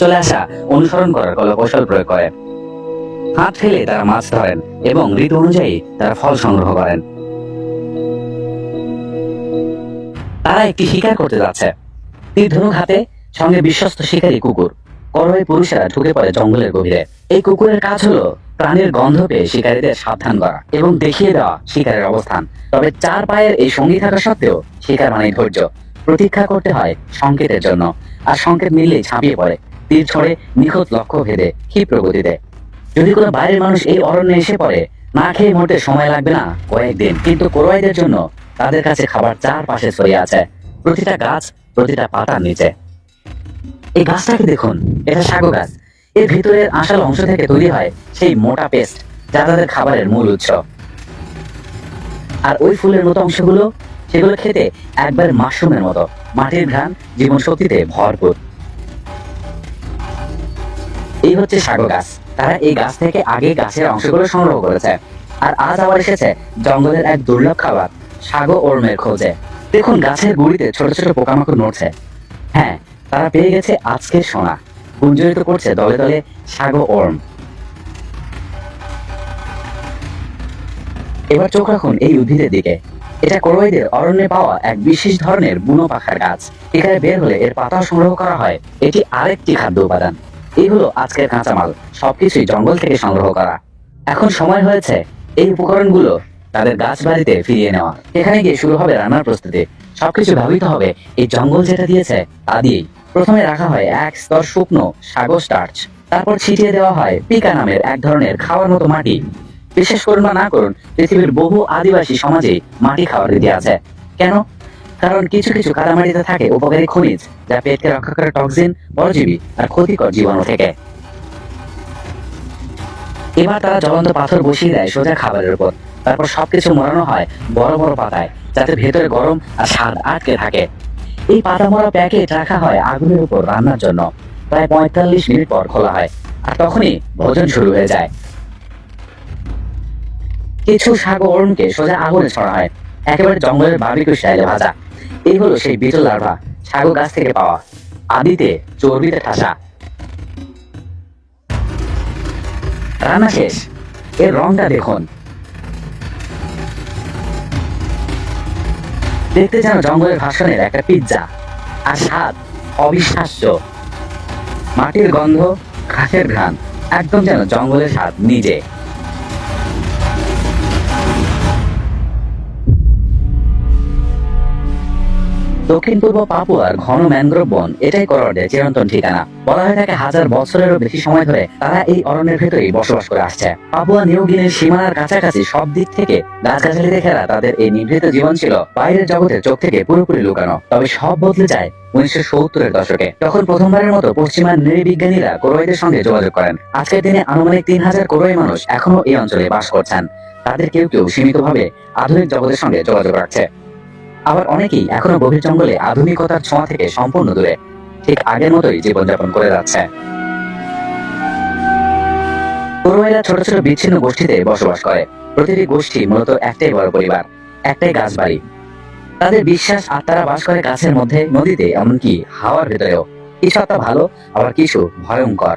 চলে আসা, অনুসরণ করার কৌশল প্রয়োগ করে। হাত ফেলে তারা মাছ ধরেন এবং ঋতু অনুযায়ী তারা ফল সংগ্রহ করেন। তারা একটি শিকার করতে যাচ্ছে। তীর হাতে, সঙ্গে বিশ্বস্ত শিকারী কুকুর। করোয় পুরুষেরা ঢুকে পড়ে জঙ্গলের গভীরে। এই কুকুরের কাজ হলো প্রাণীর গন্ধ পেয়ে শিকারীদের সাবধান করা এবং দেখিয়ে দেওয়া শিকারের অবস্থান। তবে চার পায়ের এই সঙ্গী থাকা সত্ত্বেও শিকার মানে ধৈর্য। প্রতীক্ষা করতে হয় সংকেতের জন্য, আর সংকেত মিললেই ঝাঁপিয়ে পড়ে। তীর ছড়ে নিখুঁত লক্ষ্য ভেদে ক্ষিপ্র গতিতে যদি কোনো বাইরের মানুষ এই অরণ্যে এসে পড়ে, না খেয়ে মরতে সময় লাগবে না কয়েকদিন, কিন্তু কোরওয়াইদের জন্য তাদের কাছে খাবার চারপাশে ছড়িয়ে আছে, প্রতিটা গাছ, প্রতিটা পাতার নিচে। এই গাছটাকে দেখুন, এটা সাগো গাছ। এর ভিতরের আঁশাল অংশ থেকে তৈরি হয় সেই মোটা পেস্ট, যা তাদের খাবারের মূল উৎস। আর ওই ফুলের মতো অংশগুলো, সেগুলো খেতে একবার মাশরুমের মতো। মাটির ঘ্রাণ জীবন শক্তিতে ভরপুর। এই হচ্ছে সাগো গাছ। তারা এই গাছ থেকে আগে গাছের অংশগুলো সংগ্রহ করেছে। আর আজ আবার এসেছে জঙ্গলের এক দুর্লভ খাবার সাগো ওর্মের খোঁজে। দেখুন, গাছের গুড়িতে ছোট ছোট পোকামাকড় নড়ছে। হ্যাঁ তারা পেয়ে গেছে আজকের সোনা। গুঞ্জরিত করছে দলে দলে সাগো ওর্ম। এবার চোখ রাখুন এই উদ্ভিদের দিকে। এটা করোয়াইদের অরণ্যে পাওয়া এক বিশেষ ধরনের বুনো পাখার গাছ। এখানে বের হলে এর পাতা সংগ্রহ করা হয়। এটি আরেকটি খাদ্য উপাদান। এই হলো আজকের কাঁচামাল। সবকিছুই জঙ্গল থেকে সংগ্রহ করা। এখন সময় হয়েছে এই উপকরণগুলো তাদের গাছ বাড়িতে ফিরিয়ে নেওয়া। এখানে গিয়ে শুরু হবে রান্নার প্রস্তুতি। সবকিছু ভাবিতে হবে, এই জঙ্গল যেটা দিয়েছে, তা দিয়েই। প্রথমে রাখা হয় এক স্তর শুকনো সাগর স্টার্চ তারপর ছিটিয়ে দেওয়া হয় পিকা নামের এক ধরনের খাওয়ার মতো মাটি। বিশেষ করুন বা না করুন, পৃথিবীর বহু আদিবাসী সমাজে মাটি খাওয়ার রীতি আছে। কেন? কারণ কিছু কিছু কাদামাটিতে থাকে উপকারী খনিজ, যা পেটকে রক্ষা করে টক্সিন পরজীবী আর ক্ষতিকর জীবাণু থেকে। এবার তারা জ্বলন্ত পাথর বসিয়ে দেয় সোজা খাবারের উপর। তারপর সবকিছু মোড়ানো হয় বড় বড় পাতায়, যাতে ভেতরে গরম আর স্বাদ আটকে থাকে। এই পাতা মরা প্যাকেট রাখা হয় আগুনের উপর রান্নার জন্য। প্রায় পঁয়তাল্লিশ মিনিট পর খোলা হয় আর তখনই ভোজন শুরু হয়ে যায়। কিছু শাক অরুণকে সোজা আগুনে ছড়া হয় একেবারে জঙ্গলের বার্বিকিউ স্টাইলে ভাজা। এই হলো সেই বিটল লার্ভা, সাগর গাছ থেকে পাওয়া। আদিতে চর্বিতে ঠাসা। রান্না শেষ। এর রংটা দেখুন। দেখতে যেন জঙ্গলের ভাষণের একটা পিৎজা আর স্বাদ অবিশ্বাস্য। মাটির গন্ধ, ঘাসের ঘ্রাণ, একদম যেন জঙ্গলের স্বাদ নিজে। দক্ষিণ পূর্ব পাপুয়ার ঘন ম্যানগ্রোভ বন, এটাই করোয়াদের চিরন্তন ঠিকানা। বলা হয়ে থাকে হাজার বছরেরও বেশি সময় ধরে তারা এই অরণ্যের ভেতরেই বসবাস করে আসছে। পাপুয়া নিউ গিনির সীমানার কাছাকাছি সব দিক থেকে গাছগাছালি ঘেরা তাদের এই নিভৃত জীবন ছিল বাইরের জগতের চোখ থেকে পুরোপুরি লুকানো। তবে সব বদলে যায় উনিশশো সত্তরের দশকে তখন প্রথমবারের মতো পশ্চিমা নৃবিজ্ঞানীরা কোরোয়াইদের সঙ্গে যোগাযোগ করেন। আজকের দিনে আনুমানিক তিন হাজার কোরোয়াই মানুষ এখনও এই অঞ্চলে বাস করছেন। তাদের কেউ কেউ সীমিতভাবে আধুনিক জগতের সঙ্গে যোগাযোগ রাখছে। আবার অনেকেই এখনও গভীর জঙ্গলে আধুনিকতার ছোঁয়া থেকে সম্পূর্ণ দূরে। ঠিক আগের মতোই জীবনযাপন করে যাচ্ছে। পূর্বেরা ছোট ছোট বিচ্ছিন্ন গোষ্ঠীতে বসবাস করে। প্রতিটি গোষ্ঠী মূলত একটাই বড় পরিবার, একটাই গাছ বাড়ি তাদের বিশ্বাস আত্মারা বাস করে গাছের মধ্যে, নদীতে, এমনকি হাওয়ার ভেতরেও। কিছু আত্মা ভালো, আবার কিছু ভয়ঙ্কর।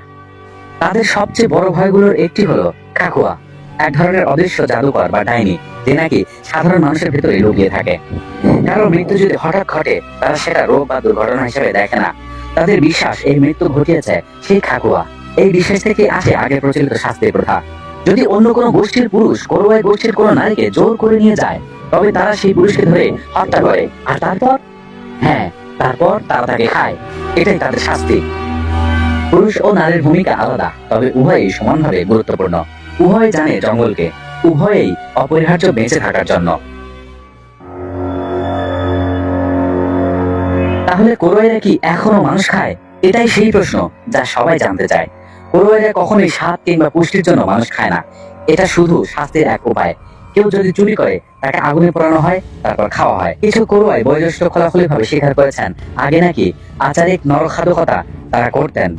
তাদের সবচেয়ে বড় ভয়গুলোর একটি হলো কাকুয়া, এক ধরনের অদৃশ্য জাদুকর বা ডাইনি, যে নাকি সাধারণ মানুষের ভেতরে লুকিয়ে থাকে। কারও মৃত্যু যদি হঠাৎ ঘটে, তারা সেটা রোগ বা দুর্ঘটনা হিসেবে দেখে না। তাদের বিশ্বাস এই মৃত্যু ঘটিয়েছে সেই খাকুয়া এই বিশ্বাস থেকে আসে আগে প্রচলিত শাস্তির প্রথা। যদি অন্য কোনো গোষ্ঠীর পুরুষ করোয়াই গোষ্ঠীর কোনো নারীকে জোর করে নিয়ে যায়, তবে তারা সেই পুরুষকে ধরে হত্যা করে। আর তারপর? হ্যাঁ তারপর তারা তাকে খায়। এটাই তাদের শাস্তি। পুরুষ ও নারীর ভূমিকা আলাদা, তবে উভয়ই সমানভাবে গুরুত্বপূর্ণ। উভয় জানে জঙ্গলকে। উভয়েই অপরিহার্য বেঁচে থাকার জন্য। তাহলে কোরোয়েরা কি এখনও মানুষ খায়? এটাই সেই প্রশ্ন যা সবাই জানতে চায়। কোরোয়েরা কখনোই স্বাদ কিংবা পুষ্টির জন্য মানুষ খায় না। এটা শুধু স্বাস্থ্যের এক উপায়। কেউ যদি চুরি করে, তাকে আগুনে পোড়ানো হয়, তারপর খাওয়া হয়। কিছু করোয়ায় বয়োজ্যেষ্ঠ খোলাখুলি ভাবে স্বীকার করেছেন। আগে নাকি আচারিক নরখাদকতা তারা করতেন।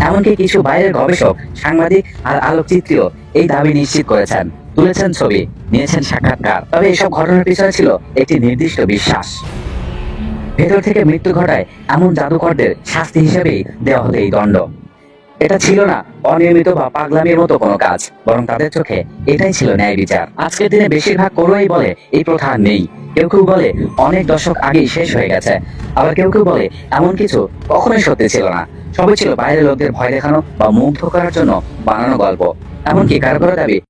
এমনকি কিছু বাইরের গবেষক, সাংবাদিক আর আলোকচিত্রীও এই দাবি নিশ্চিত করেছেন। তুলেছেন ছবি, নিয়েছেন সাক্ষাৎকার। তবে এসব ঘটনার পিছনে ছিল একটি নির্দিষ্ট বিশ্বাস। ভেতর থেকে মৃত্যু ঘটায় এমন জাদুকরদের শাস্তি হিসেবেই দেওয়া হতো এই দণ্ড। এটা ছিল না অনিয়মিত বা পাগলামির মতো কোনো কাজ, বরং তাদের চোখে এটাই ছিল ন্যায় বিচার। আজকের দিনে বেশিরভাগ করোয়াই বলে এই প্রথা নেই। কেউ কেউ বলে অনেক দশক আগেই শেষ হয়ে গেছে। আবার কেউ কেউ বলে এমন কিছু কখনোই সত্যি ছিল না। সবই ছিল বাইরের লোকদের ভয় দেখানো বা মুগ্ধ করার জন্য বানানো গল্প। এমনকি কারও কারও দাবি